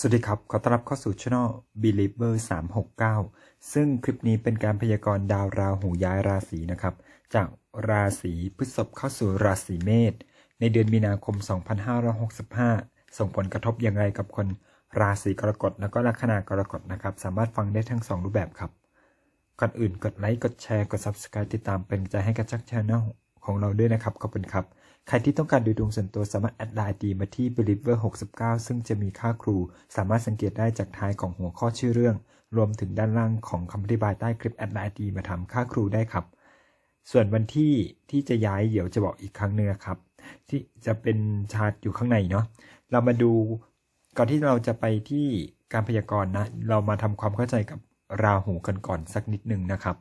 สวัสดีครับ ขอต้อนรับเข้าสู่ช่อง Believer 369 ซึ่งคลิปนี้เป็นการพยากรณ์ดาวราหูย้ายราศีนะครับ จากราศีพฤษภเข้าสู่ราศีเมษในเดือนมีนาคม 2565 ส่งผลกระทบอย่างไรกับคนราศีกรกฎแล้วก็ลัคนากรกฎนะครับ สามารถฟังได้ทั้ง 2 รูปแบบครับ ก่อนอื่นกดไลค์ กดแชร์ กด Subscribe ติดตามเป็นใจให้กับชักชาแนลของเราด้วยนะครับ ขอบคุณครับ ใครที่ต้องการดูดวงส่วนตัวสามารถแอดไลน์ดีมาที่ believer 69 ซึ่งจะมีค่าครู สามารถสังเกตได้จากท้ายของหัวข้อชื่อเรื่อง รวมถึงด้านล่างของคำอธิบายใต้คลิปแอดไลน์ดีมาทำค่าครูได้ครับ ส่วนวันที่ที่จะย้ายเดี๋ยวจะบอกอีกครั้งหนึงนะครับ ที่จะเป็นชาร์ตอยู่ข้างในเนาะเรามาดูก่อนที่เราจะไปที่การพยากรณ์นะ เรามาทำความเข้าใจกับราหูกันก่อนสักนิดหนึ่งนะครับ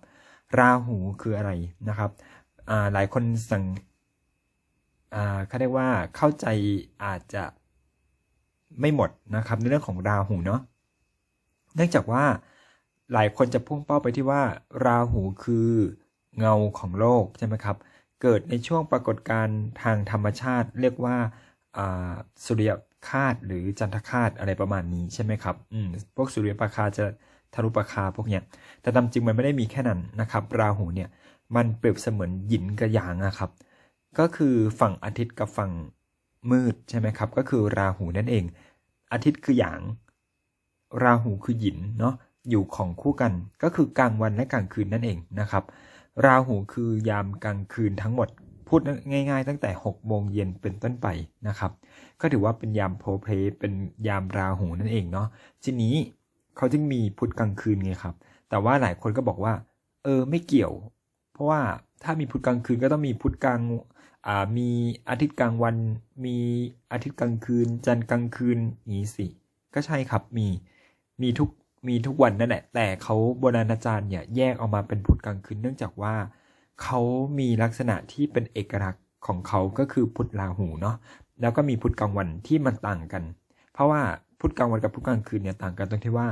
ราหูคืออะไรนะครับอ่าหลายคนสัง เขาเรียกว่าเข้าใจอาจจะไม่หมดนะครับในเรื่องของราหูเนาะเนื่องจากว่าหลายคนจะพุ่งเป้าไปที่ว่า ราหูคือเงาของโลกใช่ไหมครับ เกิดในช่วงปรากฏการณ์ทางธรรมชาติ เรียกว่าสุริยคาตหรือจันทคาตอะไรประมาณนี้ใช่ไหมครับอืมพวกสุริยปราคาจะทะลุปราคาพวกเนี้ยแต่ตามจริงมันไม่ได้มีแค่นั้นนะครับ ราหูเนี่ยมันเปรียบเสมือนหยินกับหยางอะครับ ก็คือฝั่งอาทิตย์กับฝั่งมืดใช่ไหมครับ ก็คือราหูนั่นเอง อาทิตย์คือหยาง ราหูคือหยินเนาะอยู่ของคู่กันก็คือกลางวันและกลางคืนนั่นเองนะครับ ราหูคือยามกลางคืนทั้งหมดพูดง่าย ๆ ตั้งแต่6โมงเย็นเป็นต้นไปนะครับ ก็ถือว่าเป็นยามโพลเพลเป็นยามราหูนั่นเองเนาะทีนี้เขาจึงมีพุธกลางคืนไงครับ แต่ว่าหลายคนก็บอกว่า เออไม่เกี่ยว เพราะว่าถ้ามีพุธกลางคืนก็ต้องมีพุธกลาง มีอาทิตย์กลางวัน มีอาทิตย์กลางคืน จันทร์กลางคืนนี้สิก็ใช่ครับมีมีทุกมีทุกวันนั่นแหละ แต่เขาโบราณอาจารย์เนี่ยแยกออกมาเป็นพุธกลางคืนเนื่องจากว่าเขามีลักษณะที่เป็นเอกลักษณ์ของเขาก็คือพุธราหูเนาะแล้วก็มีพุธกลางวันที่มันต่างกัน เพราะว่าพุธกลางวันกับพุธกลางคืนเนี่ยต่างกันตรงที่ว่า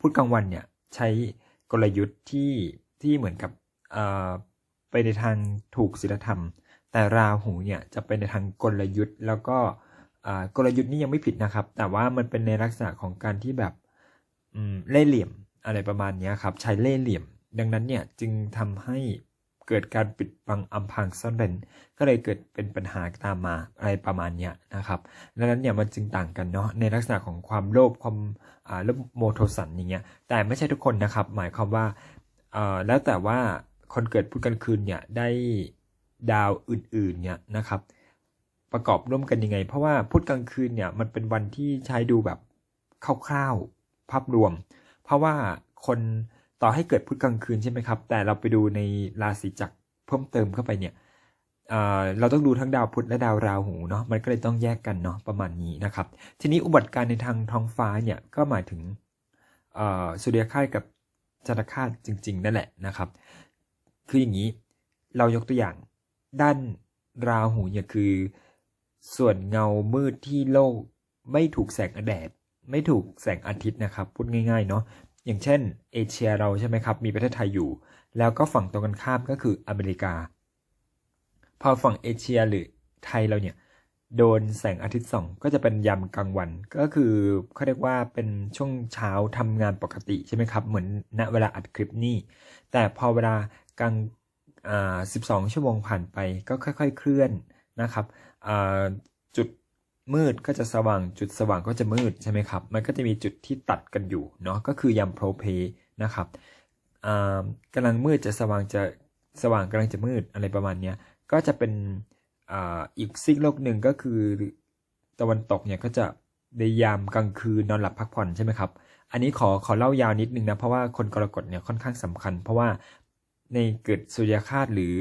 พุธกลางวันเนี่ยใช้กลยุทธ์ที่ที่เหมือนกับเอ่อ ไปในทางถูกศีลธรรม แต่ราหูเนี่ยจะเป็นในทางกลยุทธ์ แล้วก็อ่ากลยุทธ์นี่ยังไม่ผิดนะครับ แต่ว่ามันเป็นในลักษณะของการที่แบบเล่เหลี่ยมอะไรประมาณนี้ครับ ใช้เล่เหลี่ยม ดังนั้นเนี่ยจึงทำให้เกิดการปิดบังอำพรางซ่อนเร้นก็เลยเกิดเป็นปัญหาตามมาอะไรประมาณนี้นะครับดังนั้นเนี่ยมันจึงต่างกันเนาะในลักษณะของความโลภความอ่าโลภโมโทสันอย่างเงี้ยแต่ไม่ใช่ทุกคนนะครับ หมายความว่าอ่อแล้วแต่ว่า คนเกิดพุธกลางคืนเนี่ยได้ดาวอื่นๆเนี่ยนะครับ ประกอบร่วมกันยังไง เพราะว่าพุธกลางคืนเนี่ยมันเป็นวันที่ใช้ดูแบบคร่าวๆภาพรวม เพราะว่าคนต่อให้เกิดพุธกลางคืนใช่ไหมครับ แต่เราไปดูในราศีจักรเพิ่มเติมเข้าไปเนี่ยเเราต้องดูทั้งดาวพุธและดาวราหูเนาะมันก็เลยต้องแยกกันเนาะประมาณนี้นะครับ ทีนี้อุบัติการณ์ในทางท้องฟ้าเนี่ยก็หมายถึงสุริยคาสกับจันทคาสจริง ๆ นั่นแหละนะครับ คืออย่างนี้ เรายกตัวอย่าง ด้านราหูเนี่ยคือ ส่วนเงามืดที่โลกไม่ถูกแสงแดด ไม่ถูกแสงอาทิตย์นะครับ พูดง่ายๆเนาะอย่างเช่น เอเชียเราใช่ไหมครับ มีประเทศไทยอยู่ แล้วก็ฝั่งตรงกันข้ามก็คืออเมริกา พอฝั่งเอเชียหรือไทยเราเนี่ยโดนแสงอาทิตย์ส่อง ก็จะเป็นยามกลางวัน ก็คือเขาเรียกว่าเป็นช่วงเช้าทำงานปกติใช่ไหมครับ เหมือนณเวลาอัดคลิปนี้แต่พอเวลา กลางอ่า12 ชั่วโมงผ่านไปก็ค่อย ๆ เคลื่อนนะครับอ่าจุดมืดก็จะสว่างจุดสว่างก็จะมืดใช่ไหมครับ มันก็จะมีจุดที่ตัดกันอยู่เนาะก็คือยามโพรเพนะครับอ่ากำลังมืดจะสว่างจะสว่างกำลังจะมืดอะไรประมาณเนี้ยก็จะเป็นอ่าอีกซีกโลกหนึ่งก็คือตะวันตกเนี่ยก็จะในยามกลางคืนนอนหลับพักผ่อนใช่ไหมครับ อันนี้ขอขอเล่ายาวนิดนึงนะเพราะว่าคนกรกฎเนี่ยค่อนข้างสำคัญ เพราะว่า ในเกิดสุริยคาสหรือ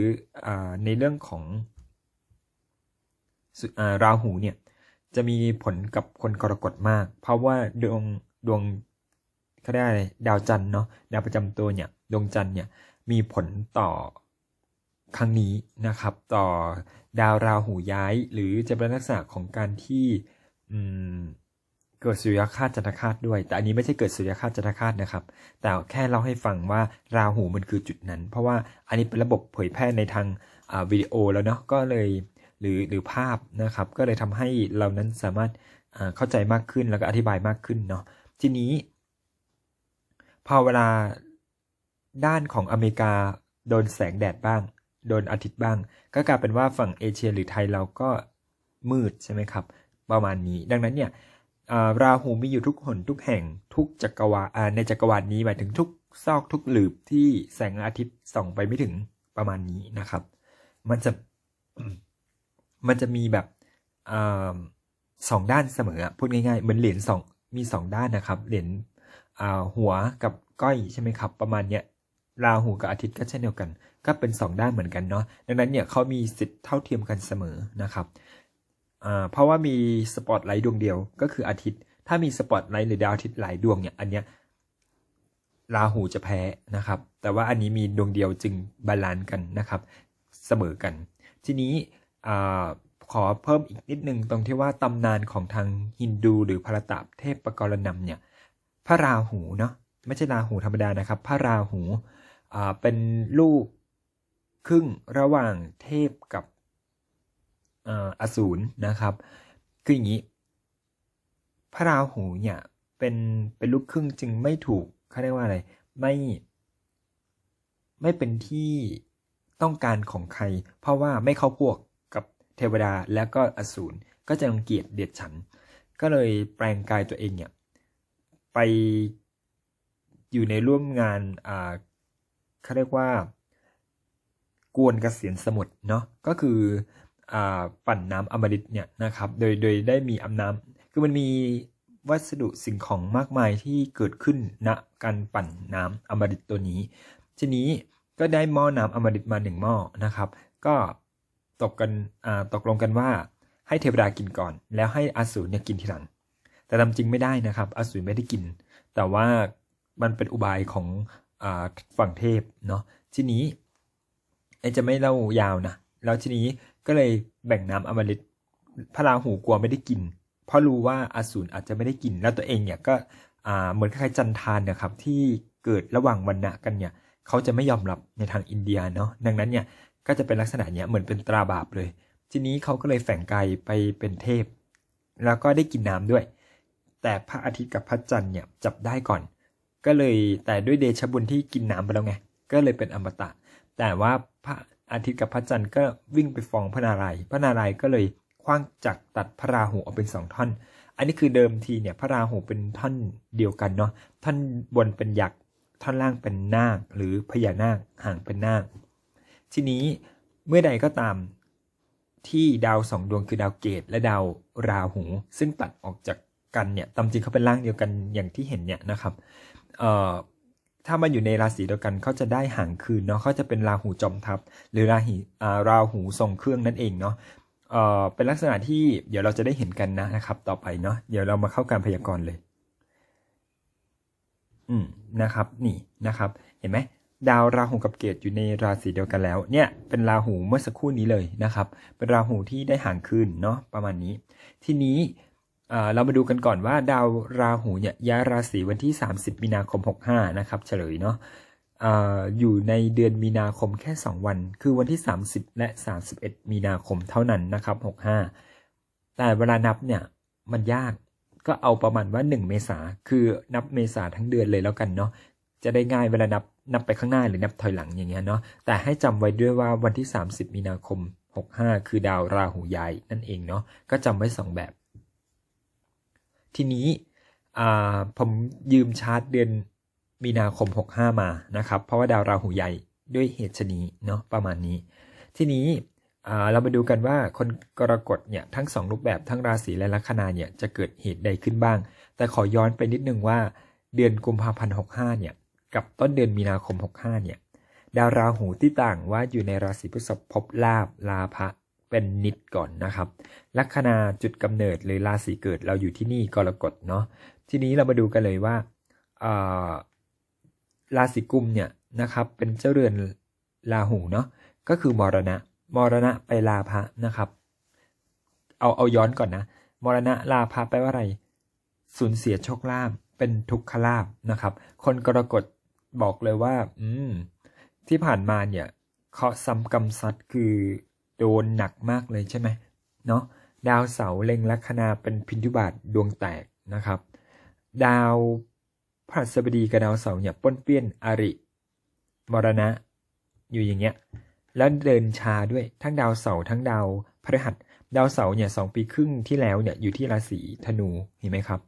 อในเรื่องของอราหูเนี่ยจะมีผลกับคนกรกฎมาก เพราะว่าดวงดวงเขาได้อะไรดาวจันทร์เนาะดาวประจำตัวเนี่ยดวงจันทร์เนี่ยมีผลต่อครั้งนี้นะครับ ต่อดาวราหูย้าย หรือจะเป็นลักษณะของการที่อืม เกิดสุริยคาสจันทคาสด้วย แต่อันนี้ไม่ใช่เกิดสุริยคาสจันทคาสนะครับ แต่แค่เล่าให้ฟังว่าราหูมันคือจุดนั้น เพราะว่าอันนี้เป็นระบบเผยแพร่ในทางวิดีโอแล้วเนาะก็เลยหรือหรือภาพนะครับ ก็เลยทำให้เรานั้นสามารถเข้าใจมากขึ้นแล้วก็อธิบายมากขึ้นเนาะทีนี้พอเวลาด้านของอเมริกาโดนแสงแดดบ้าง โดนอาทิตย์บ้าง ก็กลายเป็นว่าฝั่งเอเชียหรือไทยเราก็มืดใช่ไหมครับ ประมาณนี้ ดังนั้นเนี่ย ราหูมีอยู่ทุกหนทุกแห่งทุกจักรวาลในจักรวาลนี้หมายถึงทุกซอกทุกหลืบที่แสงอาทิตย์ส่องไปไม่ถึงประมาณนี้นะครับ มันจะมันจะมีแบบอสองด้านเสมอพูดง่ายๆเหมือนเหรียญสองมีสองด้านนะครับ เหรียญหัวกับก้อยใช่ไหมครับ ประมาณเนี้ยราหูกับอาทิตย์ก็เช่นเดียวกัน ก็เป็นสองด้านเหมือนกันเนาะดังนั้นเนี่ยเขามีสิทธิ์เท่าเทียมกันเสมอนะครับ เพราะว่ามีสปอตไลท์ดวงเดียวก็คืออาทิตย์ ถ้ามีสปอตไลท์หรือดาวอาทิตย์หลายดวงเนี่ยอันเนี้ยราหูจะแพ้นะครับ แต่ว่าอันนี้มีดวงเดียวจึงบาลานซ์กันนะครับเสมอกัน ทีนี้อาขอเพิ่มอีกนิดนึงตรงที่ว่าตำนานของทางฮินดูหรือพระตาเทพปกรณำเนี่ยพระราหูเนาะไม่ใช่ราหูธรรมดานะครับ พระราหูอ่าเป็นลูกครึ่งระหว่างเทพกับ อสูรนะครับ คืออย่างนี้ พระราหูเนี่ยเป็นเป็นลูกครึ่งจึงไม่ถูกเขาเรียกว่าอะไร ไม่ ไม่เป็นที่ต้องการของใคร เพราะว่าไม่เข้าพวกกับเทวดาและก็อสูรก็จะรังเกียจเดียดฉัน ก็เลยแปลงกายตัวเองเนี่ยไปอยู่ในร่วมงานอ่าเขาเรียกว่ากวนเกษียณสมุทรเนาะก็คือ ปั่นน้ำอมฤตเนี่ยนะครับโดยโดยได้มีอำน้ำคือมันมีวัสดุสิ่งของมากมายที่เกิดขึ้นณการปั่นน้ำอมฤตตัวนี้ ทีนี้ก็ได้หม้อน้ำอมฤตมาหนึ่งหม้อนะครับ ก็ตกกันตกลงกันว่าให้เทวดากินก่อน แล้วให้อสูรเนี่ยกินทีหลัง แต่ตามจริงไม่ได้นะครับ อสูรไม่ได้กิน แต่ว่ามันเป็นอุบายของอฝั่งเทพเนาะทีนี้ไอจะไม่เล่ายาวนะแล้วทีนี้ ก็เลยแบ่งน้ำอมฤตพระราหูกลัวไม่ได้กิน เพราะรู้ว่าอสูรอาจจะไม่ได้กิน แล้วตัวเองเนี่ยก็เหมือนคล้ายจันทานนะครับที่เกิดระหว่างวันณะกันเนี่ยเขาจะไม่ยอมรับในทางอินเดียเนาะดังนั้นเนี่ยก็จะเป็นลักษณะเนี้ยเหมือนเป็นตราบาปเลย ทีนี้เขาก็เลยแฝงกายไปเป็นเทพ แล้วก็ได้กินน้ำด้วย แต่พระอาทิตย์กับพระจันทร์เนี่ยจับได้ก่อน ก็เลยแต่ด้วยเดชบุญที่กินน้ำไปแล้วไงก็เลยเป็นอมตะ แต่ว่าพระ อาทิตย์กับพระจันทร์ก็วิ่งไปฟ้องพระนารายณ์พระนารายณ์ก็เลยคว้างจักรตัดพระราหูออกเป็นสองท่อน อันนี้คือเดิมทีเนี่ยพระราหูเป็นท่อนเดียวกันเนาะท่อนบนเป็นยักษ์ท่อนล่างเป็นนาคหรือพญานาคห่างเป็นนาค ทีนี้เมื่อใดก็ตามที่ดาวสองดวงคือดาวเกตและดาวราหู ซึ่งตัดออกจากกันเนี่ยตามจริงเขาเป็นร่างเดียวกันอย่างที่เห็นเนี่ยนะครับ ถ้ามาอยู่ในราศีเดียวกันเขาจะได้ห่างคืนเนาะเขาจะเป็นราหูจอมทัพหรือราหีอ่าราหูทรงเครื่องนั่นเองเนาะเอ่อเป็นลักษณะที่เดี๋ยวเราจะได้เห็นกันนะนะครับ ต่อไปเนาะเดี๋ยวเรามาเข้าการพยากรณ์เลย อืมนะครับ นี่นะครับ เห็นไหมดาวราหูกับเกตอยู่ในราศีเดียวกันแล้ว เนี่ยเป็นราหูเมื่อสักครู่นี้เลยนะครับ เป็นราหูที่ได้ห่างคืนเนาะประมาณนี้ ทีนี้ เรามาดูกันก่อนว่าดาวราหูเนี่ยย้ายราศีวันที่ 30 มีนาคม 65 นะครับเฉลยเนาะอยู่ในเดือนมีนาคมแค่ 2 วัน คือวันที่ 30 และ 31 มีนาคมเท่านั้นนะครับ 65 แต่เวลานับเนี่ยมันยากก็เอาประมาณว่า 1 เมษาคือนับเมษาทั้งเดือนเลยแล้วกันเนาะจะได้ง่ายเวลานับนับไปข้างหน้าหรือนับถอยหลังอย่างเงี้ยเนาะแต่ให้จำไว้ด้วยว่าวันที่ 30 มีนาคม 65 คือดาวราหูย้ายนั่นเองเนาะก็จำไว้ 2 แบบ ทีนี้ผมยืมชาร์ตเดือนมีนาคม 65 มานะครับ เพราะว่าดาวราหูใหญ่ด้วยเหตุชนี้เนาะประมาณนี้ ทีนี้เรามาดูกันว่าคนกรกฎเนี่ยทั้งสองรูปแบบทั้งราศีและลัคนาเนี่ยจะเกิดเหตุใดขึ้นบ้าง แต่ขอย้อนไปนิดนึงว่าเดือนกุมภาพันธ์65 เนี่ย กับต้นเดือนมีนาคม 65 เนี่ย ดาวราหูที่ต่างว่าอยู่ในราศีพฤษภพลาบลาภะ เป็นนิดก่อนนะครับ ลัคนาจุดกำเนิดหรือราศีเกิดเราอยู่ที่นี่กรกฎเนาะทีนี้เรามาดูกันเลยว่าราศีกุมเนี่ยนะครับ เป็นเจ้าเรือนราหูเนาะก็คือมรณะ มรณะไปลาภะนะครับ เอาเอาย้อนก่อนนะ มรณะลาภะแปลว่าอะไรสูญเสียโชคลาภเป็นทุกขลาภนะครับ คนกรกฎบอกเลยว่า อืมที่ผ่านมาเนี่ยเคาะซ้ำกรรมซัดคือ โดนหนักมากเลยใช่ไหมเนาะดาวเสาร์เล็งลัคนาเป็นพินทุบาทดวงแตกนะครับ ดาวพฤหัสบดีกับดาวเสาร์เนี่ยป้นเปี้ยนอริ มรณะ อยู่อย่างเงี้ยแล้วเดินชาด้วยทั้งดาวเสาร์ทั้งดาวพฤหัส ดาวเสาร์เนี่ยสองปีครึ่งที่แล้วเนี่ยอยู่ที่ราศีธนูเห็นไหมครับ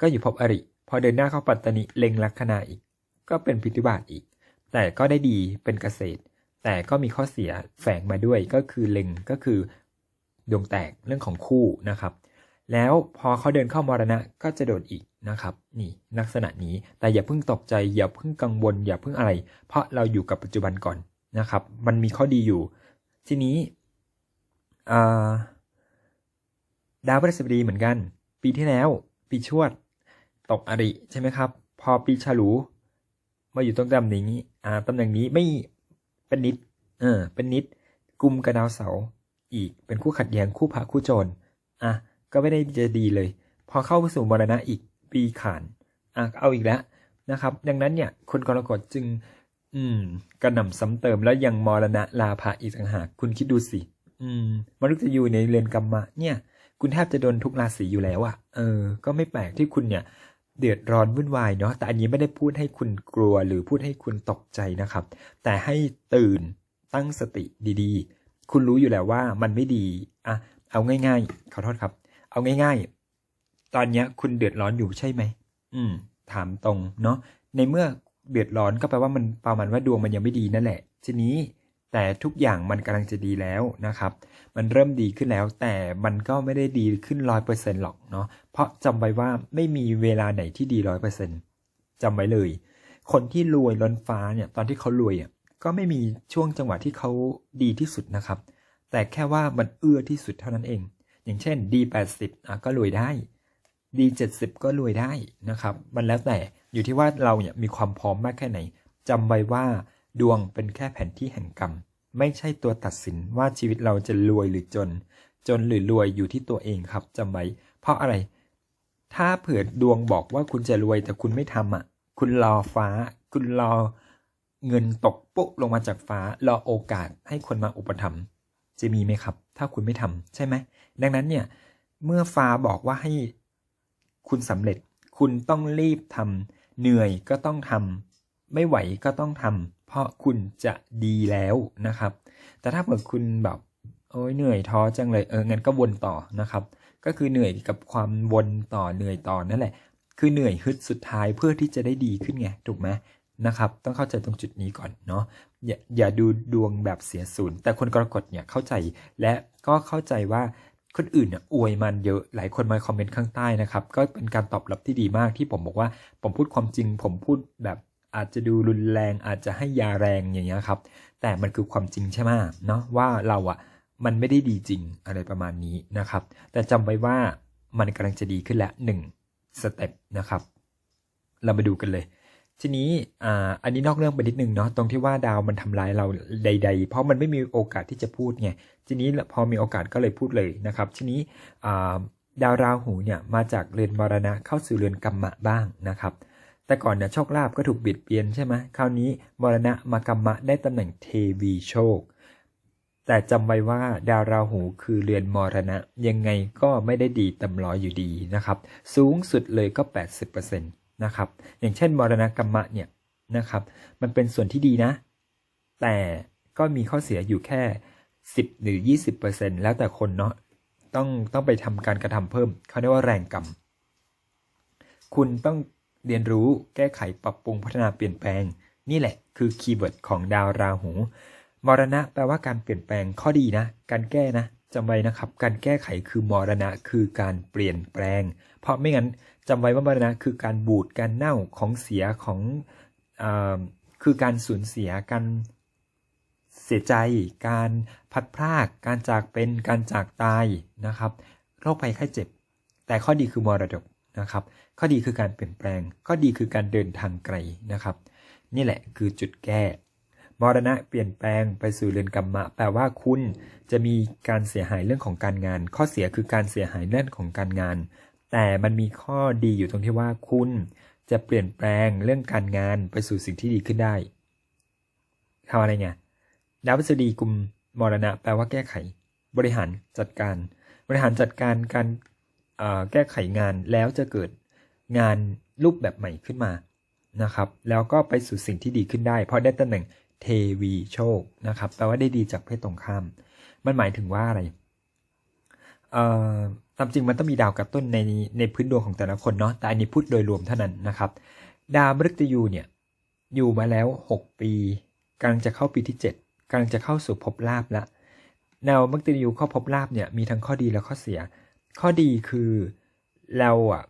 ก็อยู่ภพอริ พอเดินหน้าเข้าปัตตานิเล็งลัคนาอีก ก็เป็นพิทุบาทอีก แต่ก็ได้ดีเป็นเกษตร แต่ก็มีข้อเสียแฝงมาด้วยก็คือเล็งก็คือดวงแตกเรื่องของคู่นะครับ แล้วพอเขาเดินเข้ามรณะก็จะโดนอีกนะครับ นี่ลักษณะนี้แต่อย่าเพิ่งตกใจอย่าเพิ่งกังวล อย่าเพิ่งอะไร เพราะเราอยู่กับปัจจุบันก่อนนะครับ มันมีข้อดีอยู่ ทีนี้ดาวพฤหัสบดีเหมือนกัน ปีที่แล้ว ปีชวด ตกอริใช่ไหมครับ พอปีฉลู มาอยู่ตรงตำแหน่งนี้ตำแหน่งนี้ไม่ เป็นนิด เออ เป็นนิดกุมกับดาวเสาร์อีกเป็นคู่ขัดแย้งคู่พระคู่โจรอะก็ไม่ได้จะดีเลย พอเข้าสู่มรณะอีกปีขานอะเอาอีกแล้วนะครับ ดังนั้นเนี่ย คนกรกฎจึง อืมกระหน่ำซ้ำเติมแล้วยังมรณะลาภะอีกต่างหากคุณคิดดูสิ อืมมนุษย์จะอยู่ในเรือนกรรมะเนี่ย คุณแทบจะโดนทุกราศีอยู่แล้วอะเออ ก็ไม่แปลกที่คุณเนี่ย เดือดร้อนวุ่นวายเนาะแต่อันนี้ไม่ได้พูดให้คุณกลัวหรือพูดให้คุณตกใจนะครับ แต่ให้ตื่นตั้งสติดีๆ คุณรู้อยู่แล้วว่ามันไม่ดีอะเอาง่าย ๆ ขอโทษครับ เอาง่าย ๆ ตอนเนี้ยคุณเดือดร้อนอยู่ใช่ไหมอืม ถามตรงเนาะในเมื่อเดือดร้อนก็แปลว่ามันประมาณว่าดวงมันยังไม่ดีนั่นแหละทีนี้ แต่ทุกอย่างมันกำลังจะดีแล้วนะครับ มันเริ่มดีขึ้นแล้ว แต่มันก็ไม่ได้ดีขึ้นร้อยเปอร์เซ็นต์หรอกเนาะ เพราะจำไว้ว่าไม่มีเวลาไหนที่ดีร้อยเปอร์เซ็นต์จำไว้เลย คนที่รวยล้นฟ้าเนี่ยตอนที่เขารวยอะก็ไม่มีช่วงจังหวะที่เขาดีที่สุดนะครับ แต่แค่ว่ามันเอื้อที่สุดเท่านั้นเอง อย่างเช่นดีแปดสิบอะก็รวยได้ดีเจ็ดสิบก็รวยได้นะครับ มันแล้วแต่อยู่ที่ว่าเราเนี่ยมีความพร้อมมากแค่ไหนจำไว้ว่าดวงเป็นแค่แผนที่แห่งกรรม ไม่ใช่ตัวตัดสินว่าชีวิตเราจะรวยหรือจน จนหรือรวยอยู่ที่ตัวเองครับจำไว้ เพราะอะไร ถ้าเผื่อดวงบอกว่าคุณจะรวยแต่คุณไม่ทำอะ คุณรอฟ้า คุณรอเงินตกปุ๊บลงมาจากฟ้ารอโอกาสให้คนมาอุปถัมภ์จะมีไหมครับ ถ้าคุณไม่ทำใช่ไหม ดังนั้นเนี่ย เมื่อฟ้าบอกว่าให้คุณสำเร็จ คุณต้องรีบทำเหนื่อยก็ต้องทำไม่ไหวก็ต้องทำ เพราะคุณจะดีแล้วนะครับ แต่ถ้าเกิดคุณแบบโอ้ยเหนื่อยท้อจังเลยเอองั้นก็วนต่อนะครับ ก็คือเหนื่อยกับความวนต่อเหนื่อยต่อนั่นแหละ คือเหนื่อยฮึดสุดท้ายเพื่อที่จะได้ดีขึ้นไงถูกไหมนะครับ ต้องเข้าใจตรงจุดนี้ก่อนเนาะอย่าอย่าดูดวงแบบเสียศูนย์แต่คนกรกฎเนี่ยเข้าใจและก็เข้าใจว่าคนอื่นเนี่ยอวยมันเยอะหลายคนมาคอมเมนต์ข้างใต้นะครับ ก็เป็นการตอบรับที่ดีมากที่ผมบอกว่าผมพูดความจริง ผมพูดแบบ อาจจะดูรุนแรงอาจจะให้ยาแรงอย่างเงี้ยครับ แต่มันคือความจริงใช่ไหมเนาะว่าเราอะมันไม่ได้ดีจริงอะไรประมาณนี้นะครับ แต่จำไว้ว่ามันกำลังจะดีขึ้นแล้วหนึ่งสเต็ปนะครับ เรามาดูกันเลย ทีนี้อ่าอันนี้นอกเรื่องไปนิดนึงเนาะตรงที่ว่าดาวมันทำร้ายเราใด ๆ เพราะมันไม่มีโอกาสที่จะพูดไงทีนี้พอมีโอกาสก็เลยพูดเลยนะครับ ทีนี้อ่าดาวราหูเนี่ยมาจากเรือนมรณะเข้าสู่เรือนกรรมะบ้างนะครับ แต่ก่อนเนี่ยโชคลาภก็ถูกบิดเบียนใช่ไหมคราวนี้มรณะมากรรมะได้ตำแหน่งเทวีโชค แต่จำไว้ว่าดาวราหูคือเรือนมรณะ ยังไงก็ไม่ได้ดีต็มร้อยอยู่ดีนะครับ สูงสุดเลยก็ 80%นะครับ อย่างเช่น มรณะกรรมะเนี่ยนะครับ มันเป็นส่วนที่ดีนะ แต่ก็มีข้อเสียอยู่แค่ 10 หรือ 20%แล้วแต่คนเนาะต้องต้องไปทำการกระทำเพิ่มเขาเรียกว่าแรงกรรมคุณต้อง เรียนรู้แก้ไขปรับปรุงพัฒนาเปลี่ยนแปลง นี่แหละคือคีย์เวิร์ดของดาวราหู มรณะแปลว่าการเปลี่ยนแปลงข้อดีนะ การแก้นะจำไว้นะครับ การแก้ไขคือมรณะคือการเปลี่ยนแปลง เพราะไม่งั้นจำไว้ว่ามรณะคือการบูดการเน่าของเสียของอคือการสูญเสียการเสียใจ การพัดพราก การจากเป็นการจากตายนะครับโรคภัยไข้เจ็บ แต่ข้อดีคือมรดกนะครับ ข้อดีคือการเปลี่ยนแปลง ข้อดีคือการเดินทางไกลนะครับ นี่แหละคือจุดแก้มรณะเปลี่ยนแปลงไปสู่เรือนกรรมะ แปลว่าคุณจะมีการเสียหายเรื่องของการงาน ข้อเสียคือการเสียหายเรื่องของการงาน แต่มันมีข้อดีอยู่ตรงที่ว่าคุณจะเปลี่ยนแปลงเรื่องการงานไปสู่สิ่งที่ดีขึ้นได้ทำอะไรไงดาวพฤษฎีกลุ่มมรณะ แปลว่าแก้ไข บริหารจัดการ บริหารจัดการการแก้ไขงานแล้วจะเกิด งานรูปแบบใหม่ขึ้นมานะครับ แล้วก็ไปสู่สิ่งที่ดีขึ้นได้ เพราะได้ตำแหน่งเทวีโชคนะครับแปลว่าได้ดีจากเพศตรงข้าม มันหมายถึงว่าอะไรเอ่อตามจริงมันต้องมีดาวกระตุ้นในในพื้นดวงของแต่ละคนเนาะแต่อันนี้พูดโดยรวมเท่านั้นนะครับ ดาวมฤตยูเนี่ยอยู่มาแล้ว 6 ปีกำลังจะเข้าปีที่ 7กำลังจะเข้าสู่ภพลาภละแนวมฤตยูเข้าภพลาภเนี่ยมีทั้งข้อดีและข้อเสีย ข้อดีคือเราอะ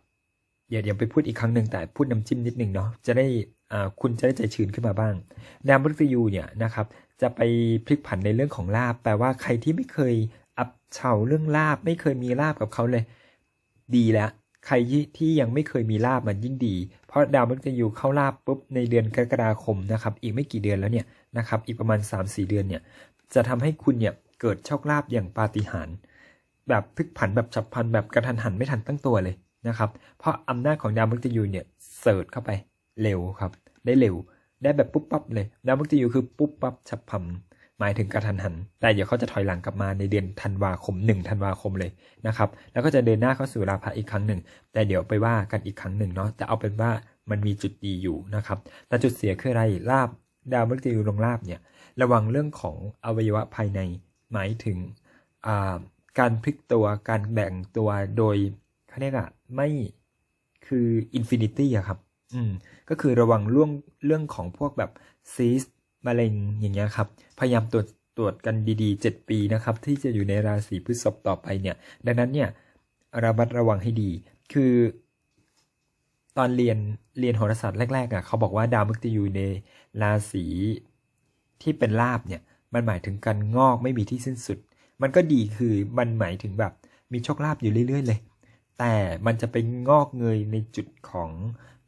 เดี๋ยวเดี๋ยวไปพูดอีกครั้งหนึ่งแต่พูดน้ำจิ้มนิดหนึ่งเนาะจะได้คุณจะได้ใจชื้นขึ้นมาบ้างดาวมฤตยูเนี่ยนะครับจะไปพลิกผันในเรื่องของลาบแปลว่าใครที่ไม่เคยอับเฉาเรื่องลาบ ไม่เคยมีลาบกับเขาเลย ดีแล้วใครที่ยังไม่เคยมีลาบมันยิ่งดี เพราะดาวมฤตยูเข้าลาบปุ๊บในเดือนกรกฎาคมนะครับ อีกไม่กี่เดือนแล้วเนี่ยนะครับ อีกประมาณ 3-4 เดือนเนี่ย จะทำให้คุณเนี่ยเกิดโชคลาภอย่างปาฏิหาริย์แบบพลิกผันแบบฉับพลันแบบกระทันหันไม่ทันตั้งตัวเลย นะครับ เพราะอำนาจของดาวมฤตยูเนี่ยเสิร์ชเข้าไปเร็วครับ ได้เร็ว ได้แบบปุ๊บปั๊บเลย ดาวมฤตยูคือปุ๊บปั๊บฉับพลันหมายถึงกระทันหัน แต่เดี๋ยวเขาจะถอยหลังกลับมาในเดือนธันวาคม1ธันวาคมเลยนะครับ แล้วก็จะเดินหน้าเข้าสู่ราพะอีกครั้งหนึ่ง แต่เดี๋ยวไปว่ากันอีกครั้งหนึ่งเนาะ แต่เอาเป็นว่ามันมีจุดดีอยู่นะครับ แต่จุดเสียคืออะไร ลาบ ดาวมฤตยูลงลาบเนี่ย ระวังเรื่องของอวัยวะภายใน หมายถึงการพลิกตัว การแบ่งตัวโดย เขาเรียกอะไม่คืออินฟินิตี้อะครับ อืม ก็คือระวังเรื่องเรื่องของพวกแบบซีสมะเร็งอย่างเงี้ยครับ พยายามตรวจตรวจกันดีๆ 7 ปีนะครับ ที่จะอยู่ในราศีพฤษภต่อไปเนี่ย ดังนั้นเนี่ยระมัดระวังให้ดี คือ ตอนเรียนเรียนโหราศาสตร์แรกๆอะเขาบอกว่าดาวมฤตยูในราศีที่เป็นลาบเนี่ย มันหมายถึงการงอกไม่มีที่สิ้นสุด มันก็ดีคือมันหมายถึงแบบมีโชคลาภอยู่เรื่อยๆเลย แต่มันจะไปงอกเงยในจุดของ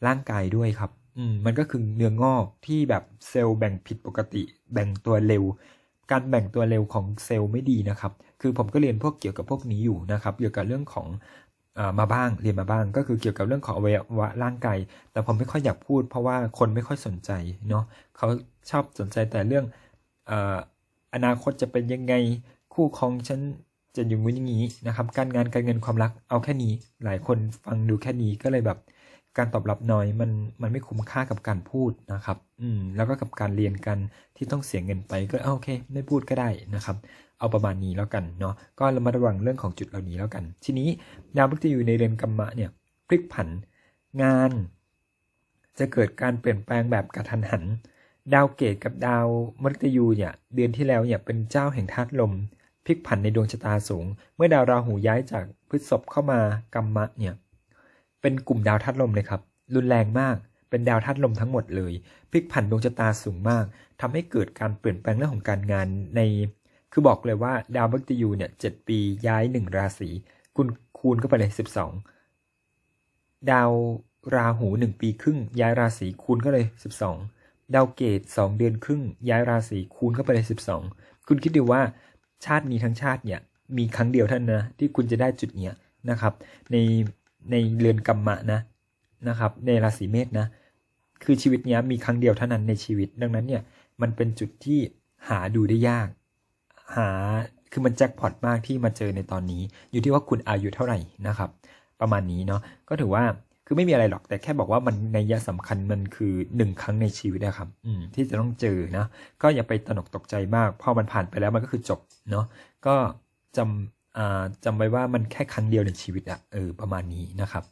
ร่างกายด้วยครับ อืมมันก็คือเนื้องอกที่แบบเซลล์แบ่งผิดปกติ แบ่งตัวเร็ว การแบ่งตัวเร็วของเซลล์ไม่ดีนะครับ คือผมก็เรียนพวกเกี่ยวกับพวกนี้อยู่นะครับ เกี่ยวกับเรื่องของอมาบ้างเรียนมาบ้างก็คือเกี่ยวกับเรื่องของอวัยวะร่างกายแต่ผมไม่ค่อยอยากพูด เพราะว่าคนไม่ค่อยสนใจเนาะเขาชอบสนใจแต่เรื่องเอ่ออนาคตจะเป็นยังไงคู่ครองฉัน จะอยู่งอย่างนี้นะครับ การงานการเงินความรักเอาแค่นี้ หลายคนฟังดูแค่นี้ก็เลยแบบ การตอบรับน้อยมันมันไม่คุ้มค่ากับการพูดนะครับ อืมแล้วก็กับการเรียนกันที่ต้องเสียเงินไปก็โอเค ไม่พูดก็ได้นะครับ เอาประมาณนี้แล้วกันเนาะก็ระมัดระวังเรื่องของจุดเหล่านี้แล้วกัน ทีนี้ดาวพฤหัสอยู่ในเรือนกรรมะเนี่ยพลิกผันงานจะเกิดการเปลี่ยนแปลงแบบกระทันหัน ดาวเกตกับดาวมฤตยูเนี่ยเดือนที่แล้วเนี่ยเป็นเจ้าแห่งธาตุลม ลิกผันในดวงชะตาสูง เมื่อดาวราหูย้ายจากพฤษภเข้ามากรรมะเนี่ย เป็นกลุ่มดาวธาตุลมเลยครับ รุนแรงมาก เป็นดาวธาตุลมทั้งหมดเลยพลิกผันดวงชะตาสูงมากทำให้เกิดการเปลี่ยนแปลงเรื่องของการงานใน คือบอกเลยว่าดาวมฤตยูเนี่ยเจ็ดปีย้ายหนึ่งราศีคุณคูณเข้าไปเลยสิบสองดาวราหูหนึ่งปีครึ่งย้ายราศีคูณเข้าเลยสิบสองดาวเกตสองเดือนครึ่งย้ายราศีคูณเข้าไปเลยสิบสองคุณคิดดูว่า ชาตินี้ทั้งชาติเนี่ยมีครั้งเดียวเท่านั้นนะที่คุณจะได้จุดเนี้ยนะครับ ในในเรือนกรรมะนะนะครับ ในราศีเมษนะ คือชีวิตเนี้ยมีครั้งเดียวเท่านั้นในชีวิต ดังนั้นเนี่ยมันเป็นจุดที่หาดูได้ยาก หาคือมันแจ็คพอตมากที่มาเจอในตอนนี้ อยู่ที่ว่าคุณอายุเท่าไหร่นะครับ ประมาณนี้เนาะก็ถือว่า คือไม่มีอะไรหรอกแต่แค่บอกว่ามันในยะสำคัญมันคือหนึ่งครั้งในชีวิตนะครับ อืมที่จะต้องเจอนะ ก็อย่าไปตระหนกตกใจมากพอมันผ่านไปแล้วมันก็คือจบเนาะก็จำอ่าจำไว้ว่ามันแค่ครั้งเดียวในชีวิตอะเออประมาณนี้นะครับ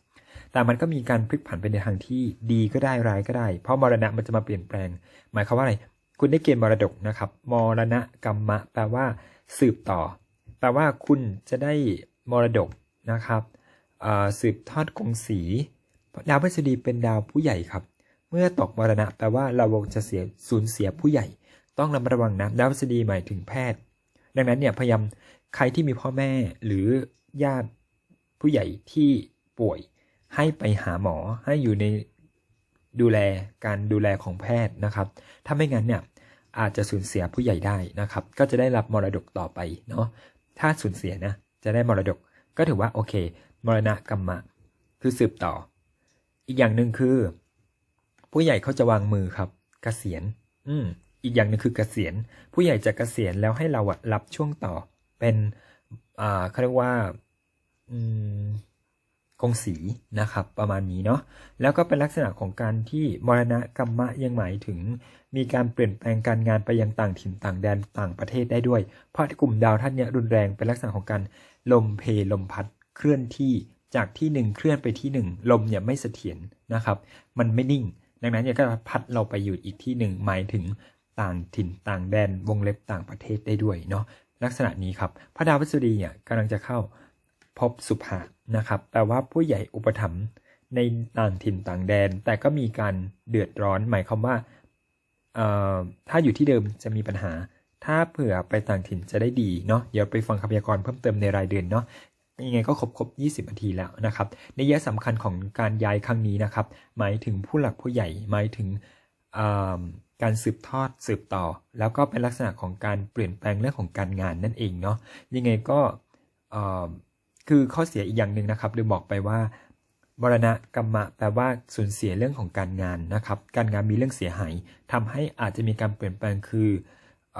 แต่มันก็มีการพลิกผันไปในทางที่ดีก็ได้ร้ายก็ได้ เพราะมรณะมันจะมาเปลี่ยนแปลง หมายความว่าอะไร คุณได้เกณฑ์มรดกนะครับมรณะกรรมะแปลว่าสืบต่อแปลว่าคุณจะได้มรดกนะครับอ่าสืบทอดกงสี ดาวพฤษฎีเป็นดาวผู้ใหญ่ครับ เมื่อตกมรณะแปลว่าเราจะเสียสูญเสียผู้ใหญ่ ต้องระมัดระวังนะดาวพฤษฎีหมายถึงแพทย์ ดังนั้นเนี่ยพยายามใครที่มีพ่อแม่หรือญาติผู้ใหญ่ที่ป่วย ให้ไปหาหมอให้อยู่ในดูแลการดูแลของแพทย์นะครับ ถ้าไม่งั้นเนี่ยอาจจะสูญเสียผู้ใหญ่ได้นะครับ ก็จะได้รับมรดกต่อไปเนาะถ้าสูญเสียนะจะได้มรดกก็ถือว่าโอเค มรณะกรรมะ คือสืบต่อ อีกอย่างหนึ่งคือ ผู้ใหญ่เขาจะวางมือครับเกษียณ อืม อีกอย่างหนึ่งคือเกษียณ ผู้ใหญ่จะเกษียณแล้วให้เราอะรับช่วงต่อ เป็นอ่าเขาเรียกว่า อืมกงสีนะครับ ประมาณนี้เนาะแล้วก็เป็นลักษณะของการที่มรณะกรรมะยังหมายถึง มีการเปลี่ยนแปลงการงานไปยังต่างถิ่นต่างแดนต่างประเทศได้ด้วย เพราะกลุ่มดาวท่านเนี้ยรุนแรงเป็นลักษณะของการลมเพลลมพัดเคลื่อนที่ จากที่หนึ่งเคลื่อนไปที่หนึ่งลมเนี่ยไม่เสถียรนะครับ มันไม่นิ่ง ดังนั้นเนี่ยก็พัดเราไปอยู่อีกที่หนึ่งหมายถึงต่างถิ่นต่างแดนวงเล็บต่างประเทศได้ด้วยเนาะลักษณะนี้ครับ พระดาวพฤษฎีเนี่ยกำลังจะเข้าพบสุภะนะครับแปลว่าผู้ใหญ่อุปถัมภ์ในต่างถิ่นต่างแดน แต่ก็มีการเดือดร้อน หมายความว่าถ้าอยู่ที่เดิมจะมีปัญหา ถ้าเผื่อไปต่างถิ่นจะได้ดีเนาะเดี๋ยวไปฟังคำพยากรณ์เพิ่มเติมในรายเดือนเนาะ ยังไงก็ครบครบ20นาทีแล้วนะครับในยะสำคัญของการย้ายครั้งนี้นะครับ หมายถึงผู้หลักผู้ใหญ่หมายถึงการสืบทอดสืบต่อ แล้วก็เป็นลักษณะของการเปลี่ยนแปลงเรื่องของการงานนั่นเองเนาะยังไงก็คือข้อเสียอีกอย่างหนึ่งนะครับลืมบอกไปว่ามรณะกรรมะแปลว่าสูญเสียเรื่องของการงานนะครับ การงานมีเรื่องเสียหายทำให้อาจจะมีการเปลี่ยนแปลงคืออ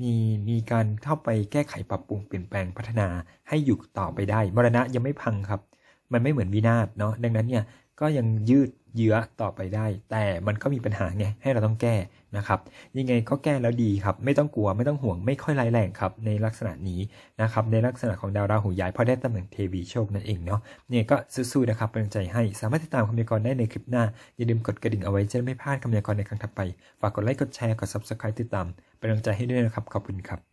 มีมีการเข้าไปแก้ไขปรับปรุงเปลี่ยนแปลงพัฒนาให้อยู่ต่อไปได้มรณะยังไม่พังครับ มันไม่เหมือนวินาศเนาะดังนั้นเนี่ยก็ยังยืด เยื้อต่อไปได้ แต่มันก็มีปัญหาไงให้เราต้องแก้นะครับยังไงก็แก้แล้วดีครับ ไม่ต้องกลัวไม่ต้องห่วงไม่ค่อยร้ายแรงครับในลักษณะนี้นะครับในลักษณะของดาวราหูย้ายเพราะได้ตำแหน่งเทวีโชคนั่นเองเนาะเนี่ยก็สู้ๆนะครับเป็นกำลังใจให้สามารถติดตามคำพยากรณ์ได้ในคลิปหน้า อย่าลืมกดกระดิ่งเอาไว้จะไม่พลาดคำพยากรณ์ในครั้งถัดไป ฝากกดไลค์กดแชร์กด subscribe ติดตามเป็นกำลังใจให้ด้วยนะครับขอบคุณครับ